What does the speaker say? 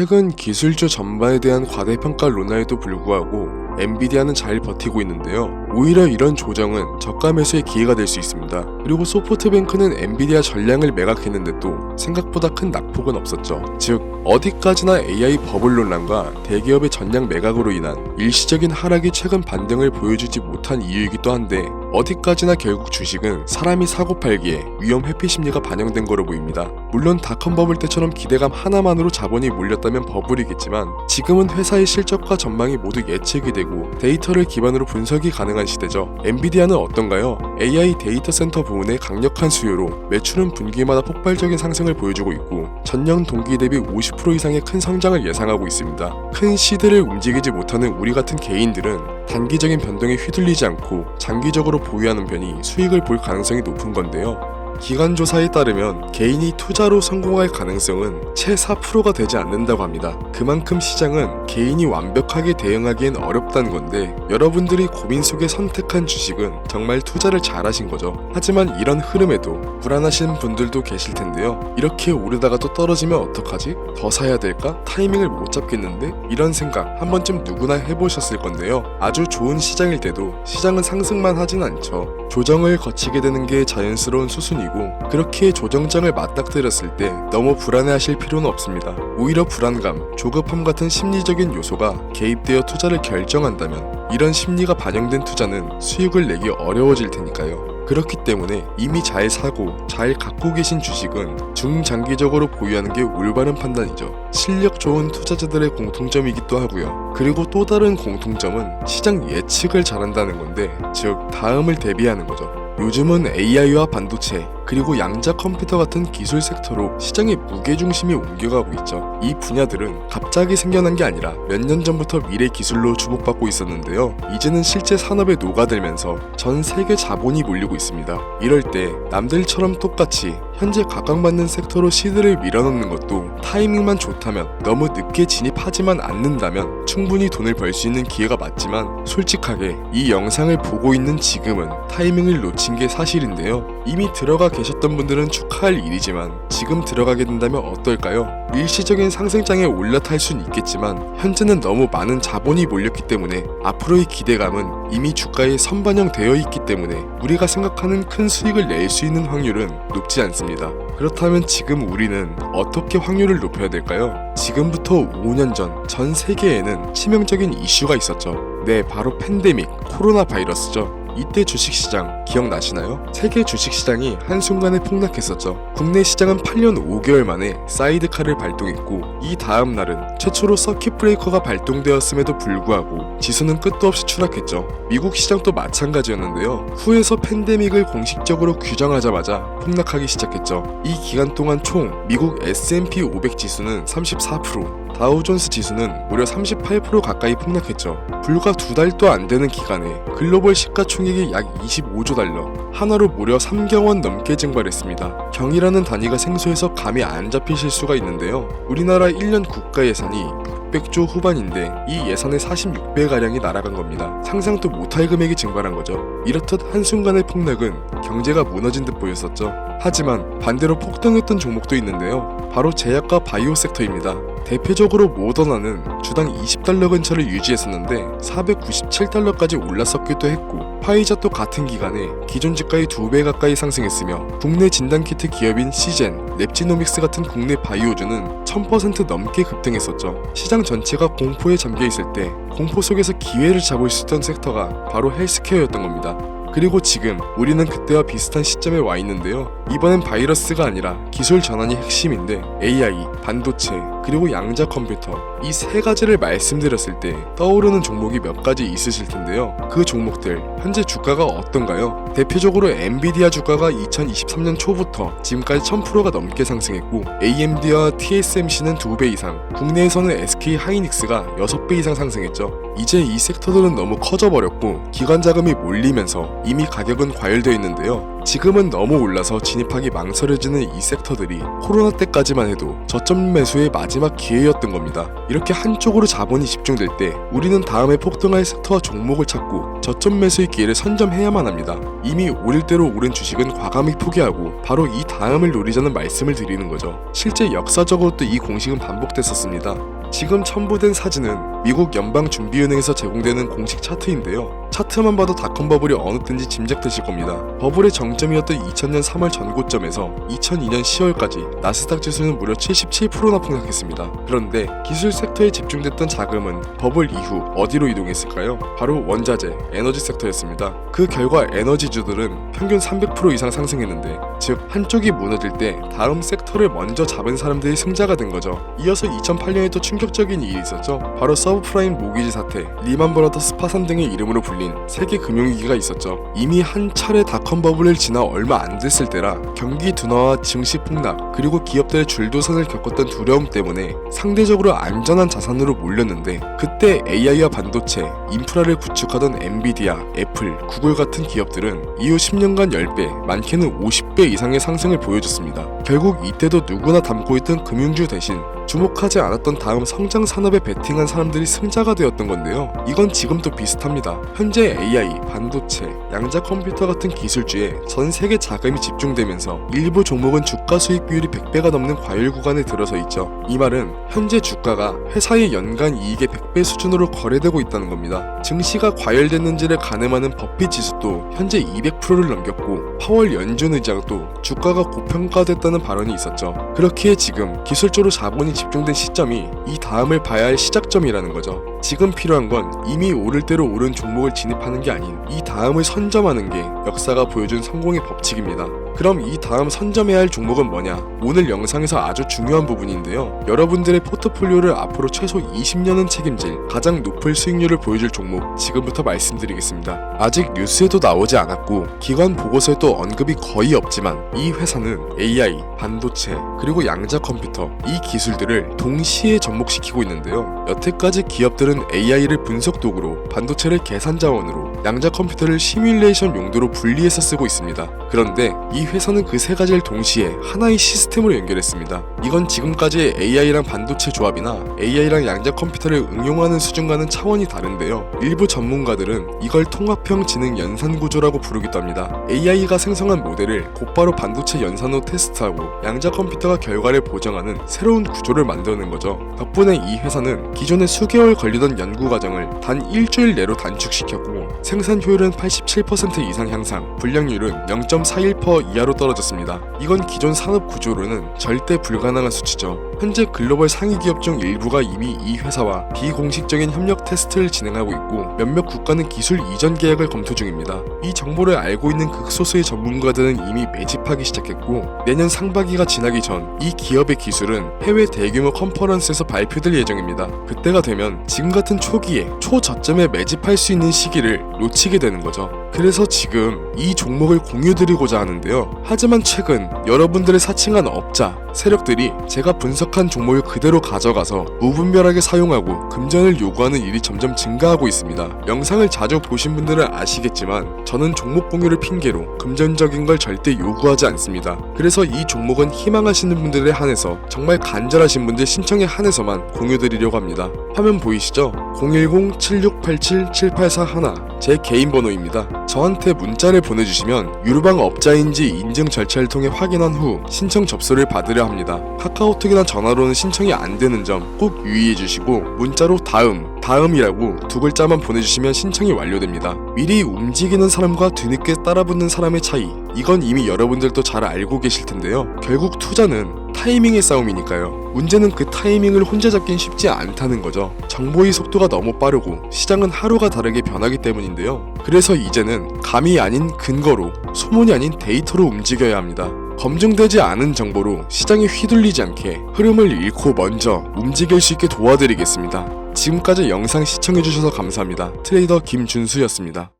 최근 기술주 전반에 대한 과대평가론화에도 불구하고 엔비디아는 잘 버티고 있는데요. 오히려 이런 조정은 저가 매수의 기회가 될 수 있습니다. 그리고 소프트뱅크는 엔비디아 전량을 매각했는데도 생각보다 큰 낙폭은 없었죠. 즉 어디까지나 AI 버블 논란과 대기업의 전량 매각으로 인한 일시적인 하락이 최근 반등을 보여주지 못한 이유이기도 한데 어디까지나 결국 주식은 사람이 사고 팔기에 위험 회피 심리가 반영된 거로 보입니다. 물론 닷컴 버블 때처럼 기대감 하나만으로 자본이 몰렸다면 버블이겠지만 지금은 회사의 실적과 전망이 모두 예측이 되고 데이터를 기반으로 분석이 가능한 시대죠. 엔비디아는 어떤가요? AI 데이터 센터 부문의 강력한 수요로 매출은 분기마다 폭발적인 상승을 보여주고 있고 전년 동기 대비 50% 이상의 큰 성장을 예상하고 있습니다. 큰 시대를 움직이지 못하는 우리 같은 개인들은 단기적인 변동에 휘둘리지 않고 장기적으로 보유하는 편이 수익을 볼 가능성이 높은 건데요. 기관 조사에 따르면 개인이 투자로 성공할 가능성은 채 4%가 되지 않는다고 합니다. 그만큼 시장은 개인이 완벽하게 대응하기엔 어렵다는 건데 여러분들이 고민 속에 선택한 주식은 정말 투자를 잘하신 거죠. 하지만 이런 흐름에도 불안하신 분들도 계실 텐데요. 이렇게 오르다가 또 떨어지면 어떡하지? 더 사야 될까? 타이밍을 못 잡겠는데? 이런 생각 한 번쯤 누구나 해보셨을 건데요. 아주 좋은 시장일 때도 시장은 상승만 하진 않죠. 조정을 거치게 되는 게 자연스러운 수순이고 그렇게 조정장을 맞닥뜨렸을 때 너무 불안해하실 필요는 없습니다. 오히려 불안감, 조급함 같은 심리적인 요소가 개입되어 투자를 결정한다면 이런 심리가 반영된 투자는 수익을 내기 어려워질 테니까요. 그렇기 때문에 이미 잘 사고 잘 갖고 계신 주식은 중장기적으로 보유하는 게 올바른 판단이죠. 실력 좋은 투자자들의 공통점이기도 하고요. 그리고 또 다른 공통점은 시장 예측을 잘한다는 건데, 즉 다음을 대비하는 거죠. 요즘은 AI와 반도체, 그리고 양자 컴퓨터 같은 기술 섹터로 시장의 무게중심이 옮겨가고 있죠. 이 분야들은 갑자기 생겨난 게 아니라 몇 년 전부터 미래 기술로 주목받고 있었는데요. 이제는 실제 산업에 녹아들면서 전 세계 자본이 몰리고 있습니다. 이럴 때 남들처럼 똑같이 현재 각광받는 섹터로 시드를 밀어넣는 것도 타이밍만 좋다면 너무 늦게 진입하지만 않는다면 충분히 돈을 벌 수 있는 기회가 맞지만 솔직하게 이 영상을 보고 있는 지금은 타이밍을 놓친 게 사실인데요. 이미 들어가 계셨던 분들은 축하할 일이지만 지금 들어가게 된다면 어떨까요? 일시적인 상승장에 올라탈 순 있겠지만 현재는 너무 많은 자본이 몰렸기 때문에 앞으로의 기대감은 이미 주가에 선반영되어 있기 때문에 우리가 생각하는 큰 수익을 낼 수 있는 확률은 높지 않습니다. 그렇다면 지금 우리는 어떻게 확률을 높여야 될까요? 지금부터 5년 전 전 세계에는 치명적인 이슈가 있었죠. 네, 바로 팬데믹, 코로나 바이러스죠. 이때 주식시장 기억나시나요? 세계 주식시장이 한순간에 폭락했었죠. 국내 시장은 8년 5개월 만에 사이드카를 발동했고 이 다음 날은 최초로 서킷 브레이커가 발동되었음에도 불구하고 지수는 끝도 없이 추락했죠. 미국 시장도 마찬가지였는데요. 후에서 팬데믹을 공식적으로 규정하자마자 폭락하기 시작했죠. 이 기간 동안 총 미국 S&P 500 지수는 34%, 다우존스 지수는 무려 38% 가까이 폭락했죠. 불과 두 달도 안 되는 기간에 글로벌 시가총액이 약 25조 달러, 하나로 무려 3경 원 넘게 증발했습니다. 경이라는 단위가 생소해서 감이 안 잡히실 수가 있는데요. 우리나라 1년 국가 예산이 600조 후반인데 이 예산의 46배가량이 날아간 겁니다. 상상도 못할 금액이 증발한 거죠. 이렇듯 한순간의 폭락은 경제가 무너진 듯 보였었죠. 하지만 반대로 폭등했던 종목도 있는데요. 바로 제약과 바이오 섹터입니다. 대표적으로 모더나는 주당 20달러 근처를 유지했었는데 497달러까지 올랐었기도 했고 화이자도 같은 기간에 기존 주가의 2배 가까이 상승했으며 국내 진단키트 기업인 시젠, 랩지노믹스 같은 국내 바이오주는 1000% 넘게 급등했었죠. 시장 전체가 공포에 잠겨 있을 때 공포 속에서 기회를 잡을 수 있던 섹터가 바로 헬스케어였던 겁니다. 그리고 지금 우리는 그때와 비슷한 시점에 와 있는데요. 이번엔 바이러스가 아니라 기술 전환이 핵심인데 AI, 반도체, 그리고 양자 컴퓨터 이 세 가지를 말씀드렸을 때 떠오르는 종목이 몇 가지 있으실 텐데요. 그 종목들 현재 주가가 어떤가요? 대표적으로 엔비디아 주가가 2023년 초부터 지금까지 1000%가 넘게 상승했고 AMD와 TSMC는 2배 이상, 국내에서는 SK 하이닉스가 6배 이상 상승했죠. 이제 이 섹터들은 너무 커져버렸고 기관 자금이 몰리면서 이미 가격은 과열되어 있는데요. 지금은 너무 올라서 진입하기 망설여지는 이 섹터들이 코로나 때까지만 해도 저점 매수의 마지막 기회였던 겁니다. 이렇게 한쪽으로 자본이 집중될 때 우리는 다음에 폭등할 섹터와 종목을 찾고 저점 매수의 기회를 선점해야만 합니다. 이미 오를 대로 오른 주식은 과감히 포기하고 바로 이 다음을 노리자는 말씀을 드리는 거죠. 실제 역사적으로도 이 공식은 반복됐었습니다. 지금 첨부된 사진은 미국 연방준비은행에서 제공되는 공식 차트인데요. 차트만 봐도 닷컴 버블이 어느 때인지 짐작되실 겁니다. 버블의 정점이었던 2000년 3월 전고점에서 2002년 10월까지 나스닥 지수는 무려 77%나 폭락했습니다. 그런데 기술 섹터에 집중됐던 자금은 버블 이후 어디로 이동했을까요? 바로 원자재, 에너지 섹터였습니다. 그 결과 에너지주들은 평균 300% 이상 상승했는데 즉 한쪽이 무너질 때 다음 섹터를 먼저 잡은 사람들이 승자가 된 거죠. 이어서 2008년에 또 충격적인 일이 있었죠. 바로 서브프라임 모기지 사태, 리만 브라더 스 파산 등의 이름으로 불린 세계 금융위기가 있었죠. 이미 한 차례 닷컴 버블을 지나 얼마 안 됐을 때라 경기 둔화와 증시 폭락 그리고 기업들의 줄도선을 겪었던 두려움 때문에 상대적으로 안전한 자산으로 몰렸는데 그때 AI와 반도체, 인프라를 구축하던 엔비디아, 애플, 구글 같은 기업들은 이후 10년간 10배, 많게는 50배 이상의 상승을 보여줬습니다. 결국 이때도 누구나 담고 있던 금융주 대신 주목하지 않았던 다음 성장 산업에 베팅한 사람들이 승자가 되었던 건데요. 이건 지금도 비슷합니다. 현재 AI, 반도체, 양자 컴퓨터 같은 기술주에 전 세계 자금이 집중되면서 일부 종목은 주가 수익 비율이 100배가 넘는 과열 구간에 들어서 있죠. 이 말은 현재 주가가 회사의 연간 이익의 100배 수준으로 거래되고 있다는 겁니다. 증시가 과열됐는지를 가늠하는 버핏 지수도 현재 200%를 넘겼고 파월 연준 의장도 주가가 고평가됐다는 발언이 있었죠. 그렇기에 지금 기술적으로 자본이 집중된 시점이 이 다음을 봐야 할 시작점이라는 거죠. 지금 필요한 건 이미 오를 대로 오른 종목을 진입하는 게 아닌 이 다음을 선점하는 게 역사가 보여준 성공의 법칙입니다. 그럼 이 다음 선점해야 할 종목은 뭐냐? 오늘 영상에서 아주 중요한 부분인데요. 여러분들의 포트폴리오를 앞으로 최소 20년은 책임질 가장 높은 수익률을 보여줄 종목 지금부터 말씀드리겠습니다. 아직 뉴스에도 나오지 않았고 기관 보고서에도 언급이 거의 없지만 이 회사는 AI, 반도체, 그리고 양자 컴퓨터 이 기술들을 동시에 접목시키고 있는데요. 여태까지 기업들은 AI를 분석 도구로 반도체를 계산 자원으로 양자 컴퓨터를 시뮬레이션 용도로 분리해서 쓰고 있습니다. 그런데 이 회사는 그 세 가지를 동시에 하나의 시스템으로 연결했습니다. 이건 지금까지의 AI랑 반도체 조합이나 AI랑 양자 컴퓨터를 응용하는 수준과는 차원이 다른데요. 일부 전문가들은 이걸 통합형 지능 연산 구조라고 부르기도 합니다. AI가 생성한 모델을 곧바로 반도체 연산으로 테스트하고 양자 컴퓨터가 결과를 보정하는 새로운 구조를 만드는 거죠. 덕분에 이 회사는 기존에 수개월 걸리던 연구 과정을 단 일주일 내로 단축시켰고 생산 효율은 87% 이상 향상, 불량률은 0.41% 이하로 떨어졌습니다. 이건 기존 산업 구조로는 절대 불가능한 수치죠. 현재 글로벌 상위 기업 중 일부가 이미 이 회사와 비공식적인 협력 테스트를 진행하고 있고 몇몇 국가는 기술 이전 계약을 검토 중입니다. 이 정보를 알고 있는 극소수의 전문가들은 이미 매집하기 시작했고 내년 상반기가 지나기 전 이 기업의 기술은 해외 대규모 컨퍼런스에서 발표될 예정입니다. 그때가 되면 지금 같은 초기에 초저점에 매집할 수 있는 시기를 놓치게 되는 거죠. 그래서 지금 이 종목을 공유드리고자 하는데요. 하지만 최근 여러분들의 사칭한 업자, 세력들이 제가 분석한 종목을 그대로 가져가서 무분별하게 사용하고 금전을 요구하는 일이 점점 증가하고 있습니다. 영상을 자주 보신 분들은 아시겠지만 저는 종목 공유를 핑계로 금전적인 걸 절대 요구하지 않습니다. 그래서 이 종목은 희망하시는 분들에 한해서 정말 간절하신 분들 신청에 한해서만 공유드리려고 합니다. 화면 보이시죠? 010-7687-7841제 개인 번호입니다. 저한테 문자를 보내주시면 유르방 업자인지 인증 절차를 통해 확인한 후 신청 접수를 받으려 합니다. 카카오톡이나 전화로는 신청이 안 되는 점 꼭 유의해 주시고 문자로 다음, 다음이라고 두 글자만 보내주시면 신청이 완료됩니다. 미리 움직이는 사람과 뒤늦게 따라붙는 사람의 차이 이건 이미 여러분들도 잘 알고 계실 텐데요. 결국 투자는 타이밍의 싸움이니까요. 문제는 그 타이밍을 혼자 잡긴 쉽지 않다는 거죠. 정보의 속도가 너무 빠르고 시장은 하루가 다르게 변하기 때문인데요. 그래서 이제는 감이 아닌 근거로 소문이 아닌 데이터로 움직여야 합니다. 검증되지 않은 정보로 시장이 휘둘리지 않게 흐름을 잃고 먼저 움직일 수 있게 도와드리겠습니다. 지금까지 영상 시청해주셔서 감사합니다. 트레이더 김준수였습니다.